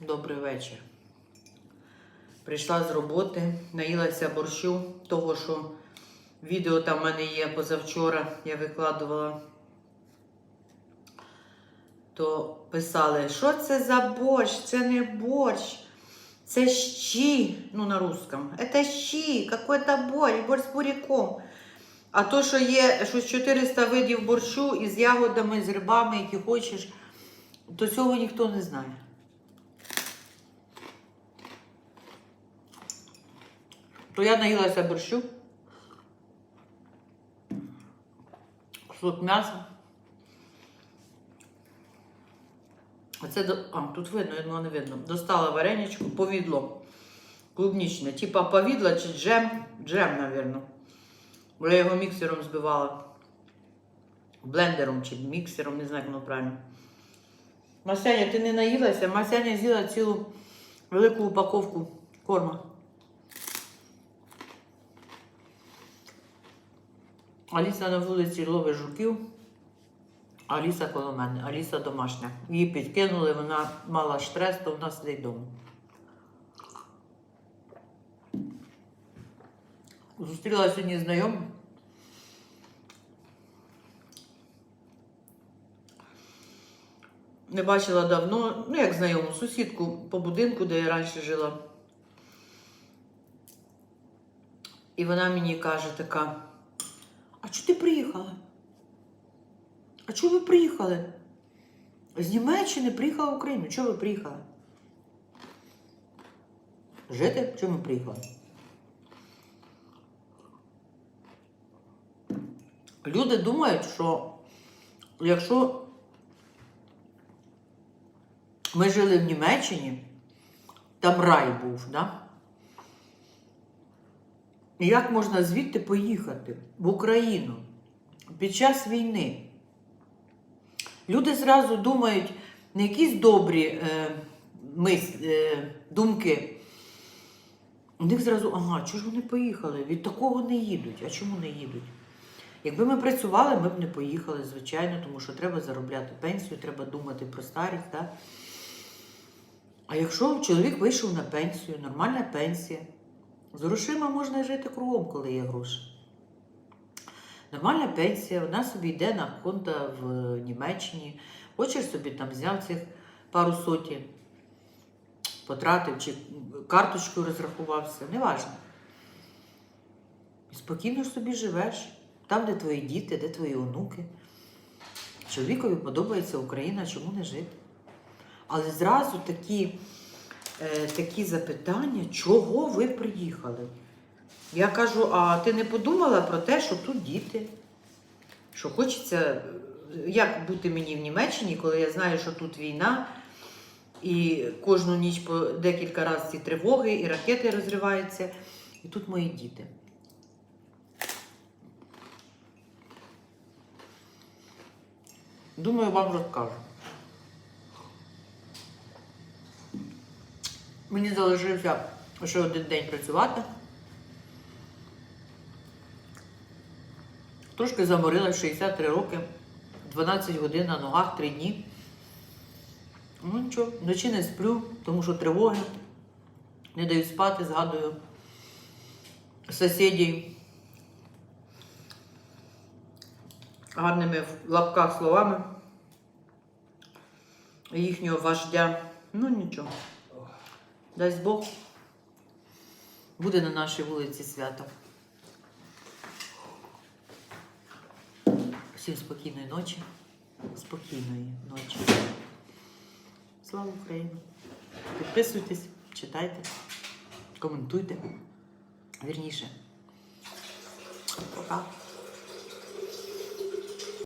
Добрий вечір. Прийшла з роботи, наїлася борщу, того, що відео там в мене є позавчора, я викладувала. То писали, що це за борщ? Це не борщ. Це щі, ну на русском. Это щі, какой-то борщ, борщ з буряком. А то, що є щось 400 видів борщу із ягодами, з рибами, які хочеш, то цього ніхто не знає. То я наїлася борщу. Кусок м'яса. А це до... А, тут видно, думала, не видно. Достала вареничку, повідло. Клубнічне. Типа повідло чи джем. Джем, напевно. Бо я його міксером збивала. Блендером чи міксером, не знаю, як воно правильно. Масяня, ти не наїлася? Масяня з'їла цілу велику упаковку корма. Аліса на вулиці ловить жуків. Аліса коло мене, Аліса домашня. Її підкинули, вона мала стрес, то вона сидить вдома. Зустріла сьогодні знайому. Не бачила давно, ну як знайому, сусідку по будинку, де я раніше жила. І вона мені каже така: А чого ти приїхала? А чого ви приїхали? З Німеччини приїхала в Україну. Чого ви приїхали? Жити? Чому приїхали? Люди думають, що якщо ми жили в Німеччині, там рай був, да? Як можна звідти поїхати в Україну під час війни? Люди зразу думають не якісь добрі е, мис, е, думки. У них зразу, ага, чого ж вони поїхали? Від такого не їдуть. А чому не їдуть? Якби ми працювали, ми б не поїхали, звичайно, тому що треба заробляти пенсію, треба думати про старість. Да? А якщо чоловік вийшов на пенсію, нормальна пенсія, з грошима можна жити кругом, коли є гроші. Нормальна пенсія, вона собі йде на конто в Німеччині. Хочеш собі там взяв цих пару сотень, потратив чи карточкою розрахувався, неважно. Спокійно собі живеш, там, де твої діти, де твої онуки. Чоловікові подобається Україна, чому не жити? Але зразу такі, е, такі запитання, чого ви приїхали? Я кажу, а ти не подумала про те, що тут діти? Що хочеться, е, як бути мені в Німеччині, коли я знаю, що тут війна, і кожну ніч по декілька разів ці тривоги, і ракети розриваються, і тут мої діти. Думаю, вам розкажу. Мені залишився ще один день працювати. Трошки заморила 63 роки, 12 годин на ногах, 3 дні. Ну нічого, вночі не сплю, тому що тривоги. Не дають спати, згадую сусідів гарними в лапках словами їхнього вождя. Ну нічого. Дасть Бог, буде на нашій вулиці свято. Всім спокійної ночі. Спокійної ночі. Слава Україні! Підписуйтесь, читайте, коментуйте. Вірніше. Пока.